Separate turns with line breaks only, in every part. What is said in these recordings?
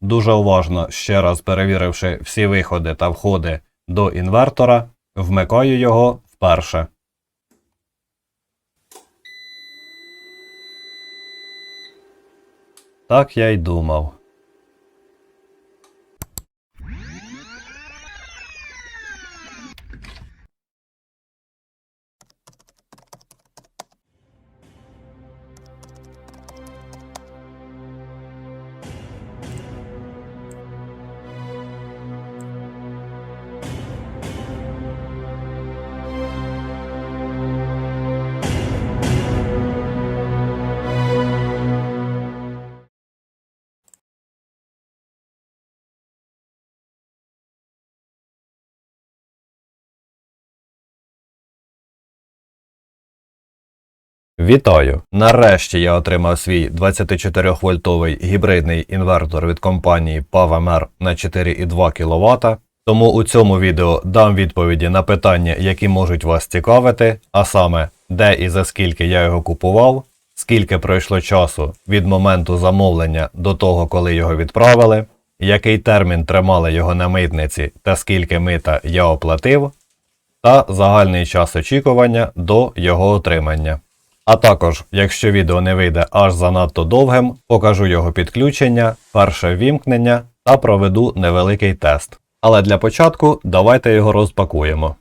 дуже уважно, ще раз перевіривши всі виходи та входи до інвертора, вмикаю його вперше. Так я й думав. Вітаю! Нарешті я отримав свій 24-вольтовий гібридний інвертор від компанії PowerMer на 4,2 кВт. Тому у цьому відео дам відповіді на питання, які можуть вас цікавити, а саме, де і за скільки я його купував, скільки пройшло часу від моменту замовлення до того, коли його відправили, який термін тримали його на митниці та скільки мита я оплатив, та загальний час очікування до його отримання. А також, якщо відео не вийде аж занадто довгим, покажу його підключення, перше вімкнення та проведу невеликий тест. Але для початку давайте його розпакуємо.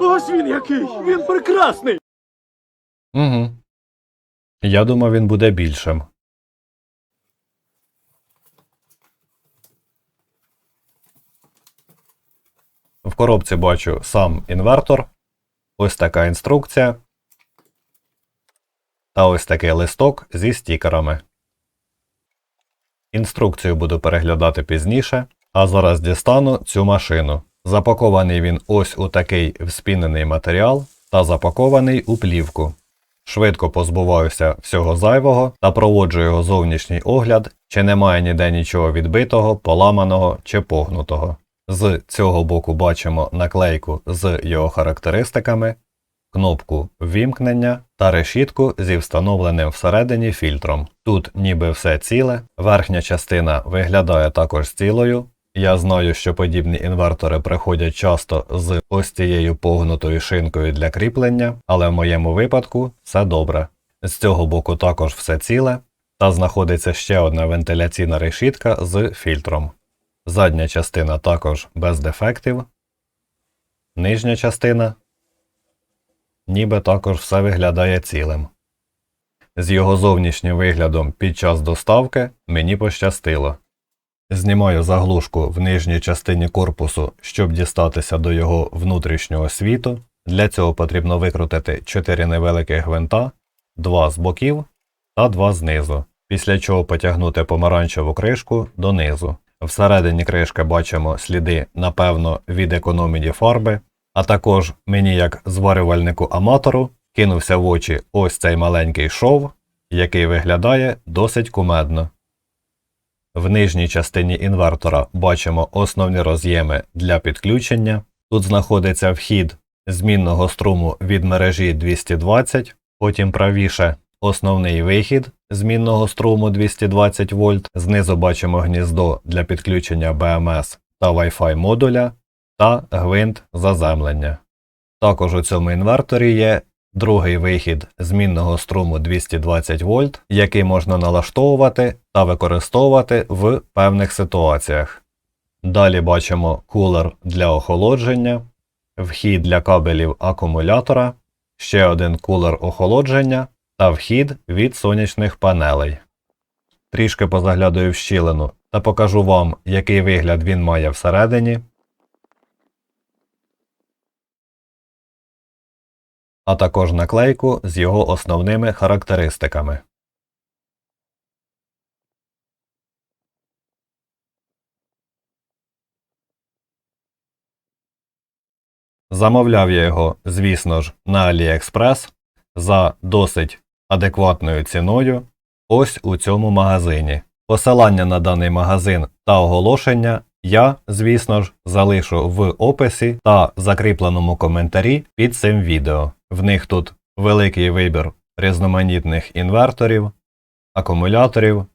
Ось він який! Він прекрасний!
Угу. Я думав, він буде більшим. В коробці бачу сам інвертор. Ось така інструкція. Та ось такий листок зі стікерами. Інструкцію буду переглядати пізніше, а зараз дістану цю машину. Запакований він ось у такий вспінений матеріал та запакований у плівку. Швидко позбуваюся всього зайвого та проводжу його зовнішній огляд, чи немає ніде нічого відбитого, поламаного чи погнутого. З цього боку бачимо наклейку з його характеристиками, кнопку ввімкнення та решітку зі встановленим всередині фільтром. Тут ніби все ціле, верхня частина виглядає також цілою. Я знаю, що подібні інвертори приходять часто з ось цією погнутою шинкою для кріплення, але в моєму випадку все добре. З цього боку також все ціле, та знаходиться ще одна вентиляційна решітка з фільтром. Задня частина також без дефектів. Нижня частина ніби також все виглядає цілим. З його зовнішнім виглядом під час доставки мені пощастило. Знімаю заглушку в нижній частині корпусу, щоб дістатися до його внутрішнього світу. Для цього потрібно викрутити 4 невеликих гвинта, 2 з боків та 2 знизу, після чого потягнути помаранчеву кришку донизу. Всередині кришки бачимо сліди, напевно, від економії фарби, а також мені, як зварювальнику аматору, кинувся в очі ось цей маленький шов, який виглядає досить кумедно. В нижній частині інвертора бачимо основні роз'єми для підключення. Тут знаходиться вхід змінного струму від мережі 220, потім правіше основний вихід змінного струму 220 вольт. Знизу бачимо гніздо для підключення BMS та Wi-Fi модуля та гвинт заземлення. Також у цьому інверторі є другий вихід змінного струму 220 вольт, який можна налаштовувати та використовувати в певних ситуаціях. Далі бачимо кулер для охолодження, вхід для кабелів акумулятора, ще один кулер охолодження та вхід від сонячних панелей. Трішки позаглядаю в щілину та покажу вам, який вигляд він має всередині. А також наклейку з його основними характеристиками. Замовляв я його, звісно ж, на AliExpress за досить адекватною ціною ось у цьому магазині. Посилання на даний магазин та оголошення я, звісно ж, залишу в описі та закріпленому коментарі під цим відео. В них тут великий вибір різноманітних інверторів, акумуляторів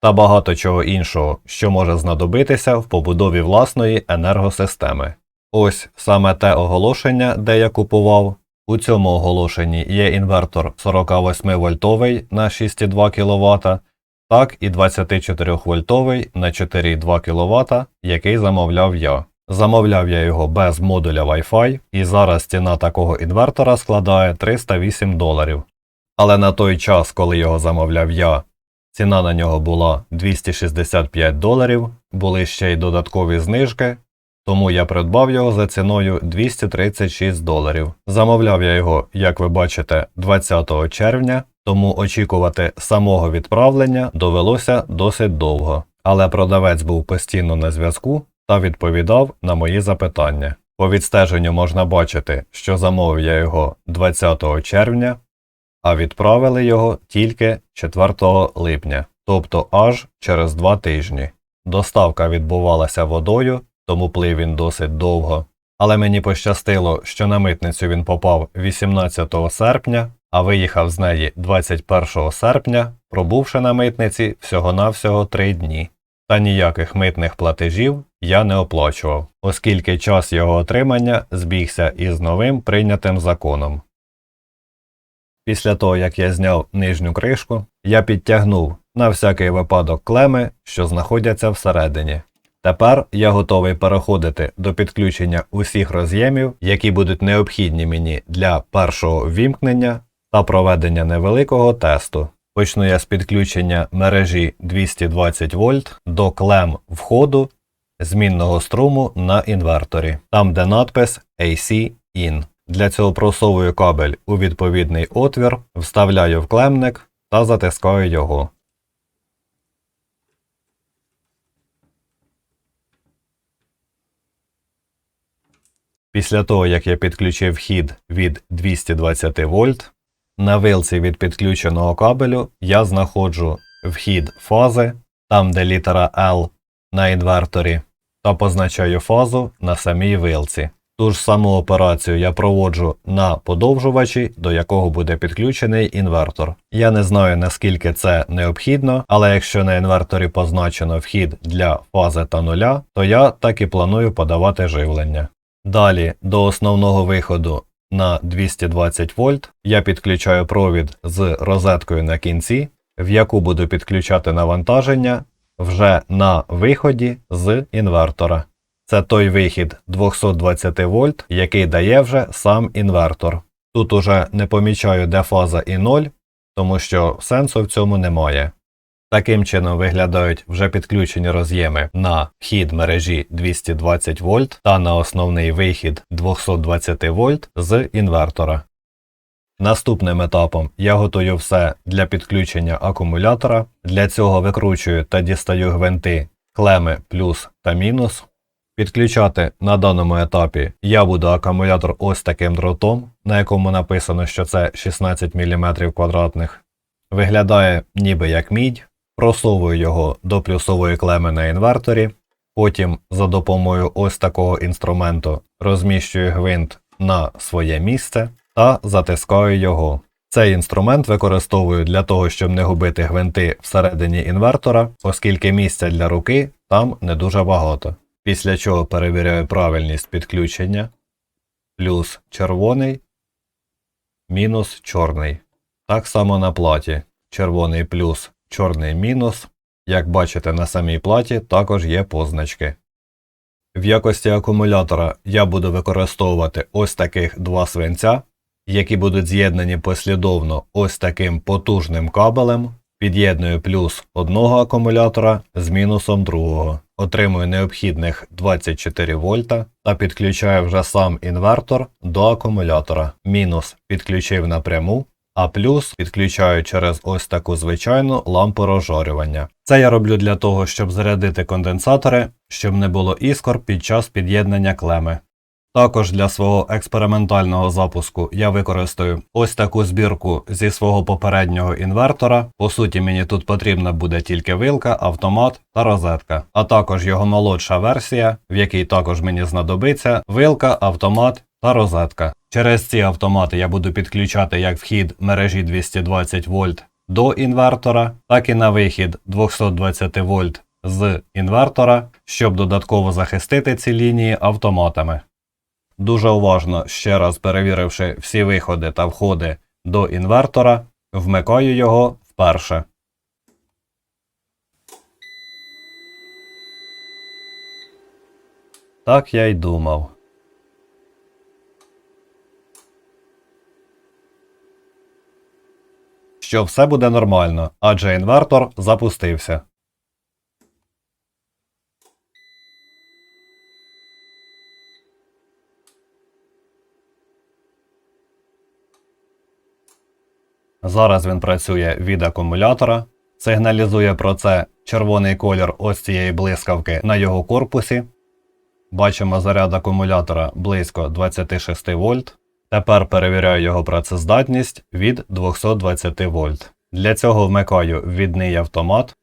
та багато чого іншого, що може знадобитися в побудові власної енергосистеми. Ось саме те оголошення, де я купував. У цьому оголошенні є інвертор 48 вольтовий на 6,2 кВт, так і 24 вольтовий на 4,2 кВт, який замовляв я. Замовляв я його без модуля Wi-Fi, і зараз ціна такого інвертора складає 308 доларів. Але на той час, коли його замовляв я, ціна на нього була 265 доларів, були ще й додаткові знижки, тому я придбав його за ціною 236 доларів. Замовляв я його, як ви бачите, 20 червня, тому очікувати самого відправлення довелося досить довго. Але продавець був постійно на зв'язку та відповідав на мої запитання. По відстеженню можна бачити, що замовив я його 20 червня, а відправили його тільки 4 липня, тобто аж через два тижні. Доставка відбувалася водою, тому плив він досить довго. Але мені пощастило, що на митницю він попав 18 серпня, а виїхав з неї 21 серпня, пробувши на митниці всього-навсього 3 дні. Та ніяких митних платежів я не оплачував, оскільки час його отримання збігся із новим прийнятим законом. Після того, як я зняв нижню кришку, я підтягнув на всякий випадок клеми, що знаходяться всередині. Тепер я готовий переходити до підключення усіх роз'ємів, які будуть необхідні мені для першого вімкнення та проведення невеликого тесту. Почну я з підключення мережі 220 вольт до клем входу змінного струму на інверторі, там де надпис AC IN. Для цього просовую кабель у відповідний отвір, вставляю в клемник та затискаю його. Після того, як я підключив вхід від 220 вольт, на вилці від підключеного кабелю я знаходжу вхід фази, там де літера L на інверторі, та позначаю фазу на самій вилці. Ту ж саму операцію я проводжу на подовжувачі, до якого буде підключений інвертор. Я не знаю наскільки це необхідно, але якщо на інверторі позначено вхід для фази та нуля, то я так і планую подавати живлення. Далі до основного виходу на 220 вольт я підключаю провід з розеткою на кінці, в яку буду підключати навантаження вже на виході з інвертора. Це той вихід 220 вольт, який дає вже сам інвертор. Тут уже не помічаю, де фаза і 0, тому що сенсу в цьому немає. Таким чином виглядають вже підключені роз'єми на вхід мережі 220 вольт та на основний вихід 220 вольт з інвертора. Наступним етапом я готую все для підключення акумулятора. Для цього викручую та дістаю гвинти клеми плюс та мінус. Підключати на даному етапі я буду акумулятор ось таким дротом, на якому написано, що це 16 мм квадратних. Виглядає ніби як мідь. Просовую його до плюсової клеми на інверторі, потім за допомогою ось такого інструменту розміщую гвинт на своє місце та затискаю його. Цей інструмент використовую для того, щоб не губити гвинти всередині інвертора, оскільки місця для руки там не дуже багато. Після чого перевіряю правильність підключення, плюс червоний, мінус чорний. Так само на платі. Червоний плюс, чорний мінус. Як бачите, на самій платі також є позначки. В якості акумулятора я буду використовувати ось таких два свинця, які будуть з'єднані послідовно ось таким потужним кабелем. Під'єдную плюс одного акумулятора з мінусом другого. Отримую необхідних 24 вольта та підключаю вже сам інвертор до акумулятора. Мінус підключив напряму, а плюс підключаю через ось таку звичайну лампу розжарювання. Це я роблю для того, щоб зарядити конденсатори, щоб не було іскор під час під'єднання клеми. Також для свого експериментального запуску я використаю ось таку збірку зі свого попереднього інвертора. По суті, мені тут потрібна буде тільки вилка, автомат та розетка, а також його молодша версія, в якій також мені знадобиться вилка, автомат та розетка. Через ці автомати я буду підключати як вхід мережі 220 вольт до інвертора, так і на вихід 220 вольт з інвертора, щоб додатково захистити ці лінії автоматами. Дуже уважно, ще раз перевіривши всі виходи та входи до інвертора, вмикаю його вперше. Так я й думав. Що все буде нормально, адже інвертор запустився. Зараз він працює від акумулятора, сигналізує про це червоний колір ось цієї блискавки на його корпусі. Бачимо заряд акумулятора близько 26 вольт. Тепер перевіряю його працездатність від 220 вольт. Для цього вмикаю ввідний автомат.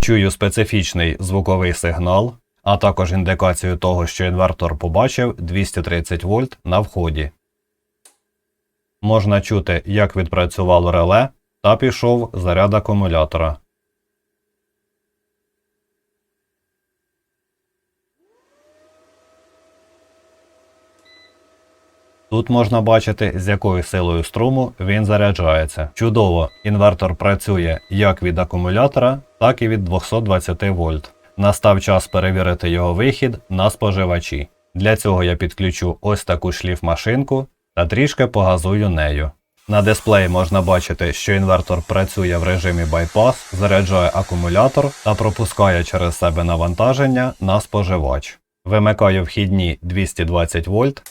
Чую специфічний звуковий сигнал, а також індикацію того, що інвертор побачив 230 вольт на вході. Можна чути, як відпрацювало реле та пішов заряд акумулятора. Тут можна бачити, з якою силою струму він заряджається. Чудово, інвертор працює як від акумулятора, так і від 220 вольт. Настав час перевірити його вихід на споживачі. Для цього я підключу ось таку шліфмашинку та трішки погазую нею. На дисплеї можна бачити, що інвертор працює в режимі байпас, заряджає акумулятор та пропускає через себе навантаження на споживач. Вимикаю вхідні 220 вольт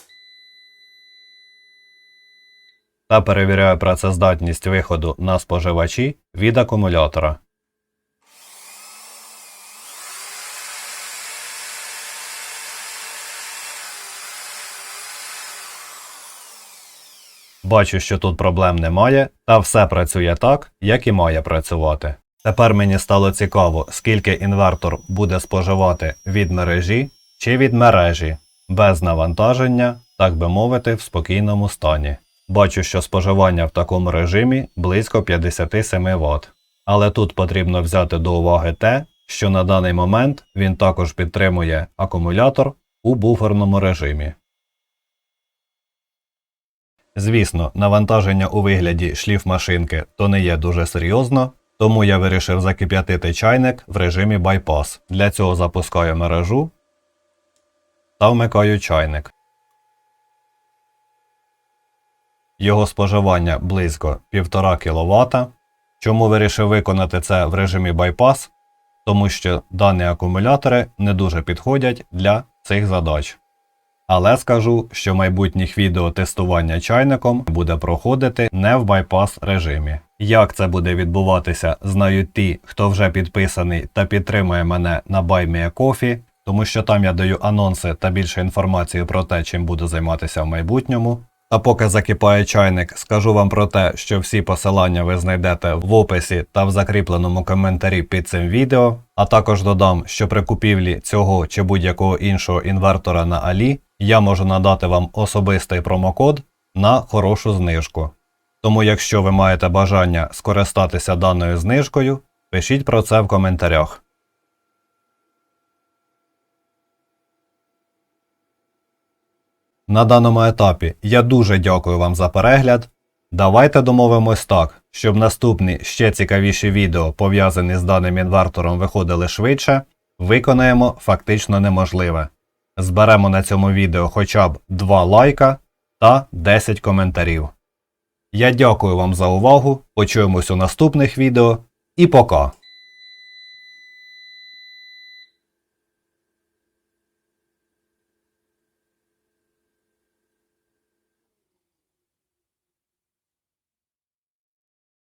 та перевіряю працездатність виходу на споживачі від акумулятора. Бачу, що тут проблем немає, та все працює так, як і має працювати. Тепер мені стало цікаво, скільки інвертор буде споживати від мережі чи від мережі без навантаження, так би мовити, в спокійному стані. Бачу, що споживання в такому режимі близько 57 Вт. Але тут потрібно взяти до уваги те, що на даний момент він також підтримує акумулятор у буферному режимі. Звісно, навантаження у вигляді шліфмашинки то не є дуже серйозно, тому я вирішив закип'ятити чайник в режимі байпас. Для цього запускаю мережу та вмикаю чайник. Його споживання близько 1,5 кВт. Чому вирішив виконати це в режимі байпас? Тому що дані акумулятори не дуже підходять для цих задач. Але скажу, що майбутніх відео тестування чайником буде проходити не в байпас режимі. Як це буде відбуватися, знають ті, хто вже підписаний та підтримує мене на BuyMeACoffee, тому що там я даю анонси та більше інформації про те, чим буду займатися в майбутньому. А поки закипає чайник, скажу вам про те, що всі посилання ви знайдете в описі та в закріпленому коментарі під цим відео. А також додам, що при купівлі цього чи будь-якого іншого інвертора на Алі я можу надати вам особистий промокод на хорошу знижку. Тому, якщо ви маєте бажання скористатися даною знижкою, пишіть про це в коментарях. На даному етапі я дуже дякую вам за перегляд. Давайте домовимось так, щоб наступні ще цікавіші відео, пов'язані з даним інвертором, виходили швидше, виконаємо фактично неможливе. Зберемо на цьому відео хоча б 2 лайка та 10 коментарів. Я дякую вам за увагу, почуємось у наступних відео і пока!